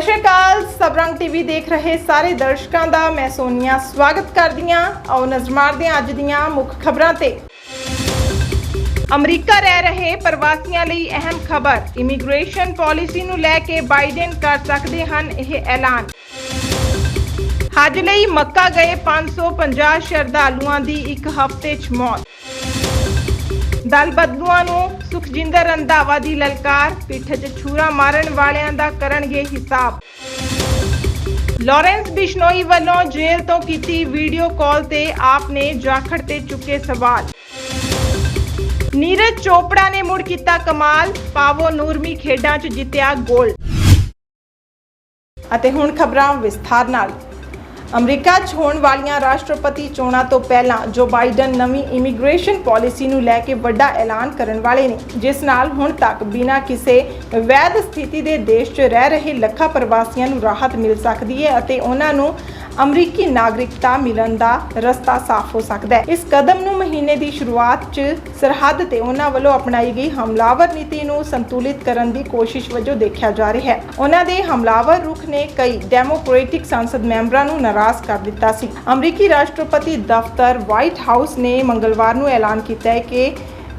ਸਤਿ ਸ਼੍ਰੀ ਅਕਾਲ। ਸਬਰੰਗ ਟੀਵੀ ਦੇਖ ਰਹੇ ਸਾਰੇ ਦਰਸ਼ਕਾਂ ਦਾ ਮੈਂ ਸੋਨੀਆ ਸਵਾਗਤ ਕਰਦੀ ਹਾਂ। ਆਓ ਨਜ਼ਰ ਮਾਰਦੇ ਹਾਂ ਅੱਜ ਦੀਆਂ ਮੁੱਖ ਖਬਰਾਂ ਤੇ। ਅਮਰੀਕਾ ਰਹਿ ਰਹੇ ਪ੍ਰਵਾਸੀਆਂ ਲਈ ਅਹਿਮ ਖਬਰ। ਇਮੀਗ੍ਰੇਸ਼ਨ ਪਾਲਿਸੀ ਨੂੰ ਲੈ ਕੇ ਬਾਈਡਨ ਕਰ ਸਕਦੇ ਹਨ ਇਹ ਐਲਾਨ। ਹਜ ਲਈ ਮੱਕਾ ਗਏ 550 ਸ਼ਰਧਾਲੂਆਂ ਦੀ ਇੱਕ ਹਫ਼ਤੇ 'ਚ ਮੌਤ। ਦਲ ਬਦਲੂਆਂ ਨੂੰ ਸੁਖਜਿੰਦਰ ਰੰਧਾਵਾ ਦੀ ਲਲਕਾਰ ਪਿੱਠ 'ਚ ਛੁਰਾ ਮਾਰਨ ਵਾਲਿਆਂ ਦਾ ਕਰਨਗੇ ਹਿਸਾਬ। ਲਾਰੈਂਸ ਬਿਸ਼ਨੋਈ ਵੱਲੋਂ ਜੇਲ੍ਹ ਤੋਂ ਕੀਤੀ ਵੀਡੀਓ ਕਾਲ ਤੇ ਆਪ ਨੇ ਜਾਖੜ ਤੇ ਚੁੱਕੇ ਸਵਾਲ। ਨੀਰਜ ਚੋਪੜਾ ਨੇ ਮੁੜ ਕੀਤਾ ਕਮਾਲ, ਪਾਵੋ ਨੂਰਮੀ ਖੇਡਾਂ 'ਚ ਜਿੱਤਿਆ ਗੋਲਡ ਅਤੇ ਹੁਣ ਖਬਰਾਂ ਵਿਸਥਾਰ ਨਾਲ। ਅਮਰੀਕਾ 'ਚ ਹੋਣ ਵਾਲੀਆਂ ਰਾਸ਼ਟਰਪਤੀ ਚੋਣਾਂ ਤੋਂ ਪਹਿਲਾਂ ਜੋ ਬਾਈਡਨ ਨਵੀਂ ਇਮੀਗ੍ਰੇਸ਼ਨ ਪਾਲਿਸੀ ਨੂੰ ਲੈ ਕੇ ਵੱਡਾ ਐਲਾਨ ਕਰਨ ਵਾਲੇ ਨੇ, ਜਿਸ ਨਾਲ ਹੁਣ ਤੱਕ ਬਿਨਾਂ ਕਿਸੇ ਵੈਧ ਸਥਿਤੀ ਦੇ ਦੇਸ਼ 'ਚ ਰਹਿ ਰਹੇ ਲੱਖਾਂ ਪ੍ਰਵਾਸੀਆਂ ਨੂੰ ਰਾਹਤ ਮਿਲ ਸਕਦੀ ਹੈ ਅਤੇ ਉਹਨਾਂ ਨੂੰ ਅਮਰੀਕੀ ਨਾਗਰਿਕਤਾ ਮਿਲਣ ਦਾ ਰਸਤਾ ਸਾਫ਼ ਹੋ ਸਕਦਾ ਹੈ। ਇਸ ਕਦਮ ਨੂੰ ਮਹੀਨੇ ਦੀ ਸ਼ੁਰੂਆਤ 'ਚ ਸਰਹੱਦ ਤੇ ਉਹਨਾਂ ਵੱਲੋਂ ਅਪਣਾਈ ਗਈ ਹਮਲਾਵਰ ਨੀਤੀ ਨੂੰ ਸੰਤੁਲਿਤ ਕਰਨ ਦੀ ਕੋਸ਼ਿਸ਼ ਵਜੋਂ ਦੇਖਿਆ ਜਾ ਰਿਹਾ ਹੈ। ਉਹਨਾਂ ਦੇ ਹਮਲਾਵਰ ਰੁਖ ਨੇ ਕਈ ਡੈਮੋਕ੍ਰੈਟਿਕ ਸੰਸਦ ਮੈਂਬਰਾਂ ਨੂੰ ਨਾਰਾਜ਼ ਕਰ ਦਿੱਤਾ ਸੀ। ਅਮਰੀਕੀ ਰਾਸ਼ਟਰਪਤੀ ਦਫ਼ਤਰ ਵਾਈਟ ਹਾਊਸ ਨੇ ਮੰਗਲਵਾਰ ਨੂੰ ਐਲਾਨ ਕੀਤਾ ਹੈ ਕਿ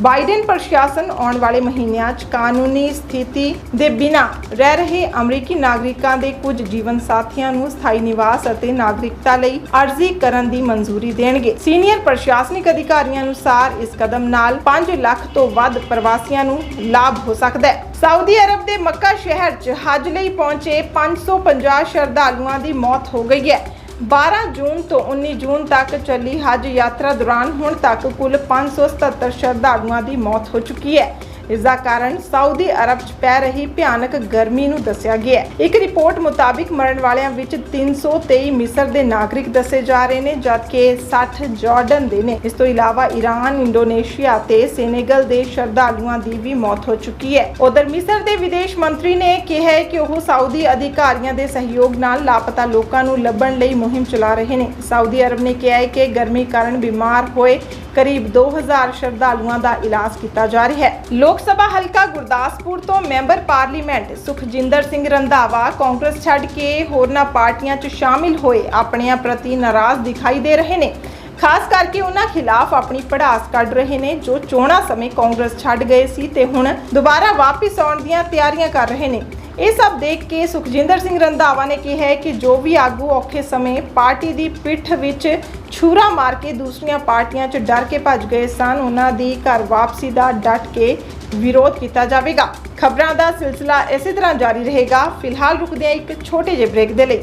ਬਾਈਡਨ ਪ੍ਰਸ਼ਾਸਨ ਆਉਣ ਵਾਲੇ ਮਹੀਨਿਆਂ 'ਚ ਕਾਨੂੰਨੀ ਸਥਿਤੀ ਦੇ ਬਿਨਾਂ ਰਹਿ ਰਹੇ ਅਮਰੀਕੀ ਨਾਗਰਿਕਾਂ ਦੇ ਕੁਝ ਜੀਵਨ ਸਾਥੀਆਂ ਨੂੰ ਸਥਾਈ ਨਿਵਾਸ ਅਤੇ ਨਾਗਰਿਕਤਾ ਲਈ ਅਰਜ਼ੀ ਕਰਨ ਦੀ ਮਨਜ਼ੂਰੀ ਦੇਣਗੇ। ਸੀਨੀਅਰ ਪ੍ਰਸ਼ਾਸਨਿਕ ਅਧਿਕਾਰੀਆਂ ਅਨੁਸਾਰ ਇਸ ਕਦਮ ਨਾਲ 5 ਲੱਖ ਤੋਂ ਵੱਧ ਪ੍ਰਵਾਸੀਆਂ ਨੂੰ ਲਾਭ ਹੋ ਸਕਦਾ ਹੈ। ਸਾਊਦੀ ਅਰਬ ਦੇ ਮੱਕਾ ਸ਼ਹਿਰ 'ਚ ਹਜ ਲਈ ਪਹੁੰਚੇ 550 ਸ਼ਰਧਾਲੂਆਂ ਦੀ ਮੌਤ ਹੋ ਗਈ ਹੈ। 12 ਜੂਨ ਤੋਂ 19 ਜੂਨ ਤੱਕ ਚੱਲੀ ਹਜ ਯਾਤਰਾ ਦੌਰਾਨ ਹੁਣ ਤੱਕ ਕੁੱਲ 577 ਸ਼ਰਧਾਲੂਆਂ ਦੀ ਮੌਤ ਹੋ ਚੁੱਕੀ ਹੈ। ਇਸ ਦਾ ਕਾਰਨ ਸਾਊਦੀ ਅਰਬ 'ਚ ਪੈ ਰਹੀ ਭਿਆਨਕ ਗਰਮੀ ਨੂੰ ਦੱਸਿਆ ਗਿਆ ਹੈ। ਇੱਕ ਰਿਪੋਰਟ ਮੁਤਾਬਿਕ ਮਰਨ ਵਾਲਿਆਂ ਵਿੱਚ 323 ਮਿਸਰ ਦੇ ਨਾਗਰਿਕ ਦੱਸੇ ਜਾ ਰਹੇ ਨੇ, ਜਦਕਿ 60 ਜਾਰਡਨ ਦੇ ਨੇ। ਇਸ ਤੋਂ ਇਲਾਵਾ ਈਰਾਨ ਇੰਡੋਨੇਸ਼ੀਆ ਤੇ ਸੈਨੇਗਲ ਦੇ ਸ਼ਰਧਾਲੂਆਂ ਦੀ ਵੀ ਮੌਤ ਹੋ ਚੁੱਕੀ ਹੈ। ਉਧਰ ਮਿਸਰ ਦੇ ਵਿਦੇਸ਼ ਮੰਤਰੀ ਨੇ ਕਿਹਾ ਹੈ ਕਿ ਉਹ ਸਾਊਦੀ ਅਧਿਕਾਰੀਆਂ ਦੇ ਸਹਿਯੋਗ ਨਾਲ ਲਾਪਤਾ ਲੋਕਾਂ ਨੂੰ ਲੱਭਣ ਲਈ ਮੁਹਿੰਮ ਚਲਾ ਰਹੇ ਨੇ। ਸਾਊਦੀ ਅਰਬ ਨੇ ਕਿਹਾ ਹੈ ਕਿ ਗਰਮੀ ਕਾਰਨ ਬਿਮਾਰ ਹੋਏ ਕਰੀਬ 2000 ਸ਼ਰਧਾਲੂਆਂ ਦਾ ਇਲਾਜ ਕੀਤਾ ਜਾ ਰਿਹਾ ਹੈ। ਲੋਕ ਸਭਾ ਹਲਕਾ ਗੁਰਦਾਸਪੁਰ ਤੋਂ ਮੈਂਬਰ ਪਾਰਲੀਮੈਂਟ ਸੁਖਜਿੰਦਰ ਸਿੰਘ ਰੰਧਾਵਾ ਕਾਂਗਰਸ ਛੱਡ ਕੇ ਹੋਰਨਾਂ ਪਾਰਟੀਆਂ 'ਚ ਸ਼ਾਮਿਲ ਹੋਏ ਆਪਣਿਆਂ ਪ੍ਰਤੀ ਨਾਰਾਜ਼ ਦਿਖਾਈ ਦੇ ਰਹੇ ਨੇ। ਖਾਸ ਕਰਕੇ ਉਹਨਾਂ ਖਿਲਾਫ ਆਪਣੀ ਪੜਾਸ ਕੱਢ ਰਹੇ ਨੇ ਜੋ ਚੋਣਾਂ ਸਮੇਂ ਕਾਂਗਰਸ ਛੱਡ ਗਏ ਸੀ ਤੇ ਹੁਣ ਦੁਬਾਰਾ ਵਾਪਸ ਆਉਣ ਦੀਆਂ ਤਿਆਰੀਆਂ ਕਰ ਰਹੇ ਨੇ। ਇਹ ਸਭ ਦੇਖ ਕੇ ਸੁਖਜਿੰਦਰ ਸਿੰਘ ਰੰਧਾਵਾ ਨੇ ਕਿਹਾ ਕਿ ਜੋ ਵੀ ਆਗੂ ਔਖੇ ਸਮੇਂ ਪਾਰਟੀ ਦੀ ਪਿੱਠ ਵਿੱਚ ਛੁਰਾ ਮਾਰ ਕੇ ਦੂਸਰੀਆਂ ਪਾਰਟੀਆਂ 'ਚ ਡਰ ਕੇ ਭੱਜ ਗਏ ਸਨ, ਉਹਨਾਂ ਦੀ ਘਰ ਵਾਪਸੀ ਦਾ ਡਟ ਕੇ ਵਿਰੋਧ ਕੀਤਾ ਜਾਵੇਗਾ। ਖਬਰਾਂ ਦਾ ਸਿਲਸਿਲਾ ਇਸੇ ਤਰ੍ਹਾਂ ਜਾਰੀ ਰਹੇਗਾ। ਫਿਲਹਾਲ ਰੁਕਦੇ ਹਾਂ ਇੱਕ ਛੋਟੇ ਜਿਹੇ ਬ੍ਰੇਕ ਦੇ ਲਈ।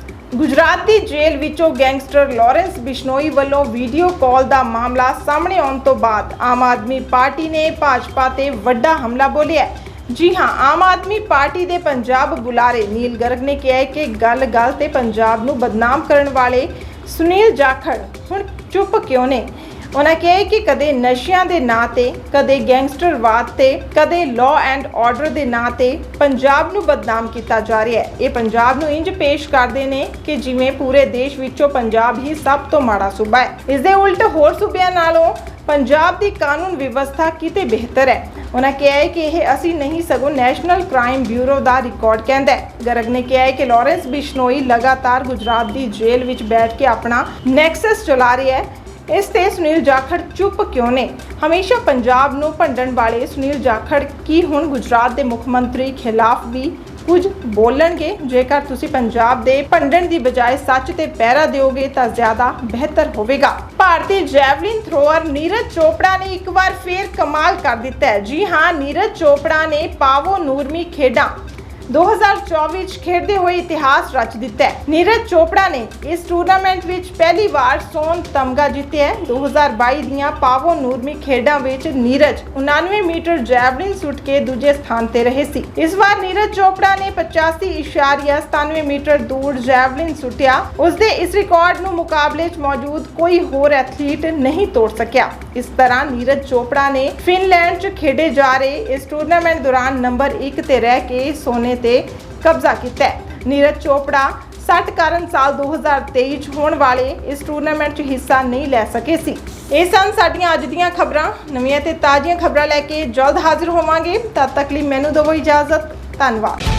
ਗੁਜਰਾਤ ਦੀ ਜੇਲ੍ਹ ਵਿੱਚੋਂ ਗੈਂਗਸਟਰ ਲਾਰੈਂਸ ਬਿਸ਼ਨੋਈ ਵੱਲੋਂ ਵੀਡੀਓ ਕਾਲ ਦਾ ਮਾਮਲਾ ਸਾਹਮਣੇ ਆਉਣ ਤੋਂ ਬਾਅਦ ਆਮ ਆਦਮੀ ਪਾਰਟੀ ਨੇ ਭਾਜਪਾ ਤੇ ਵੱਡਾ ਹਮਲਾ ਬੋਲਿਆ ਜੀ ਹਾਂ, ਆਮ ਆਦਮੀ ਪਾਰਟੀ ਦੇ ਪੰਜਾਬ ਬੁਲਾਰੇ ਨੀਲ ਗਰਗ ਨੇ ਕਿਹਾ ਹੈ ਕਿ ਗੱਲ-ਗੱਲ ਤੇ ਪੰਜਾਬ ਨੂੰ ਬਦਨਾਮ ਕਰਨ ਵਾਲੇ ਸੁਨੀਲ ਜਾਖੜ ਹੁਣ ਚੁੱਪ ਕਿਉਂ ਨੇ? ਉਹਨਾਂ ਕਿਹਾ ਕਿ ਕਦੇ ਨਸ਼ਿਆਂ ਦੇ ਨਾਂ ਤੇ, ਕਦੇ ਗੈਂਗਸਟਰਵਾਦ ਤੇ, ਕਦੇ ਲਾਅ ਐਂਡ ਆਰਡਰ ਦੇ ਨਾਂ ਤੇ ਪੰਜਾਬ ਨੂੰ ਬਦਨਾਮ ਕੀਤਾ ਜਾ ਰਿਹਾ ਹੈ। ਇਹ ਪੰਜਾਬ ਨੂੰ ਇੰਜ ਪੇਸ਼ ਕਰਦੇ ਨੇ ਕਿ ਜਿਵੇਂ ਪੂਰੇ ਦੇਸ਼ ਵਿੱਚੋਂ ਪੰਜਾਬ ਹੀ ਸਭ ਤੋਂ ਮਾੜਾ ਸੂਬਾ ਹੈ। ਇਸ ਦੇ ਉਲਟ ਹੋਰ ਸੂਬਿਆਂ ਨਾਲੋਂ ਪੰਜਾਬ ਦੀ ਕਾਨੂੰਨ ਵਿਵਸਥਾ ਕਿਤੇ ਬਿਹਤਰ ਹੈ। ਉਹਨਾਂ ਕਿਹਾ ਹੈ ਕਿ ਇਹ ਅਸੀਂ ਨਹੀਂ, ਸਗੋਂ ਨੈਸ਼ਨਲ ਕ੍ਰਾਈਮ ਬਿਊਰੋ ਦਾ ਰਿਕਾਰਡ ਕਹਿੰਦਾ ਹੈ। ਗਰਗ ਨੇ ਕਿਹਾ ਹੈ ਕਿ ਲਾਰੈਂਸ ਬਿਸ਼ਨੋਈ ਲਗਾਤਾਰ ਗੁਜਰਾਤ ਦੀ ਜੇਲ੍ਹ ਵਿੱਚ ਬੈਠ ਕੇ ਆਪਣਾ ਨੈਕਸਸ ਚਲਾ ਰਿਹਾ ਹੈ। ਇਸ ਤੇ ਸੁਨੀਲ ਜਾਖੜ ਚੁੱਪ ਕਿਉਂ ਨੇ? ਹਮੇਸ਼ਾ ਪੰਜਾਬ ਨੂੰ ਭੰਡਣ ਵਾਲੇ ਸੁਨੀਲ ਜਾਖੜ ਕੀ ਹੁਣ ਗੁਜਰਾਤ ਦੇ ਮੁੱਖ ਮੰਤਰੀ ਖਿਲਾਫ ਵੀ ਕੁਝ ਬੋਲਣਗੇ? ਜੇਕਰ ਤੁਸੀਂ ਪੰਜਾਬ ਦੇ ਭੰਡਣ ਦੀ ਬਜਾਏ ਸੱਚ ਤੇ ਪਹਿਰਾ ਦਿਓਗੇ ਤਾਂ ਜ਼ਿਆਦਾ ਬਿਹਤਰ ਹੋਵੇਗਾ। ਭਾਰਤੀ ਜੈਵਲਿਨ ਥਰੋਅਰ ਨੀਰਜ ਚੋਪੜਾ ਨੇ ਇੱਕ ਵਾਰ ਫੇਰ ਕਮਾਲ ਕਰ ਦਿੱਤਾ ਹੈ। ਜੀ ਹਾਂ, ਨੀਰਜ ਚੋਪੜਾ ਨੇ ਪਾਵੋ ਨੂਰਮੀ ਖੇਡਾਂ। 2024 ਵਿੱਚ ਖੇਡਦੇ ਹੋਏ ਇਤਿਹਾਸ ਰਚ ਦਿੱਤਾ ਹੈ। ਨੀਰਜ ਚੋਪੜਾ ਨੇ ਇਸ ਟੂਰਨਾਮੈਂਟ ਵਿੱਚ ਪਹਿਲੀ ਵਾਰ ਸੋਨ ਤਮਗਾ ਜਿੱਤਿਆ ਹੈ। 2022 ਦੀਆਂ ਪਾਵੋ ਨੂਰਮੀ ਖੇਡਾਂ ਵਿੱਚ ਨੀਰਜ 99 ਮੀਟਰ ਜੈਵਲਿਨ ਸੁੱਟ ਕੇ ਦੂਜੇ ਸਥਾਨ ਤੇ ਰਹੇ ਸੀ। ਇਸ ਵਾਰ ਨੀਰਜ ਚੋਪੜਾ ਨੇ 85.97 ਮੀਟਰ ਦੂਰ ਜੈਵਲਿਨ ਸੁੱਟਿਆ। ਉਸ ਦੇ ਇਸ ਰਿਕਾਰਡ ਨੂੰ ਮੁਕਾਬਲੇ 'ਚ ਮੌਜੂਦ ਕੋਈ ਹੋਰ ਐਥਲੀਟ ਨਹੀਂ ਤੋੜ ਸਕਿਆ। ਇਸ ਤਰ੍ਹਾਂ ਨੀਰਜ ਚੋਪੜਾ ਨੇ ਫਿਨਲੈਂਡ 'ਚ ਖੇਡੇ ਜਾ ਰਹੇ ਇਸ ਟੂਰਨਾਮੈਂਟ ਦੌਰਾਨ ਨੰਬਰ 1 ਤੇ ਰਹਿ ਕੇ ਸੋਨੇ ਤੇ ਕਬਜ਼ਾ ਕੀਤਾ ਹੈ। ਨੀਰਜ ਚੋਪੜਾ ਸੱਟ ਕਾਰਨ ਸਾਲ 2023 ਚ ਹੋਣ ਵਾਲੇ ਇਸ ਟੂਰਨਾਮੈਂਟ 'ਚ ਹਿੱਸਾ ਨਹੀਂ ਲੈ ਸਕੇ ਸੀ। ਇਹ ਸਨ ਸਾਡੀਆਂ ਅੱਜ ਦੀਆਂ ਖਬਰਾਂ। ਨਵੀਆਂ ਤੇ ਤਾਜ਼ੀਆਂ ਖਬਰਾਂ ਲੈ ਕੇ ਜਲਦ ਹਾਜ਼ਰ ਹੋਵਾਂਗੇ। ਤਦ ਤੱਕ ਲਈ ਮੈਨੂੰ ਦਿਓ ਇਜਾਜ਼ਤ। ਧੰਨਵਾਦ।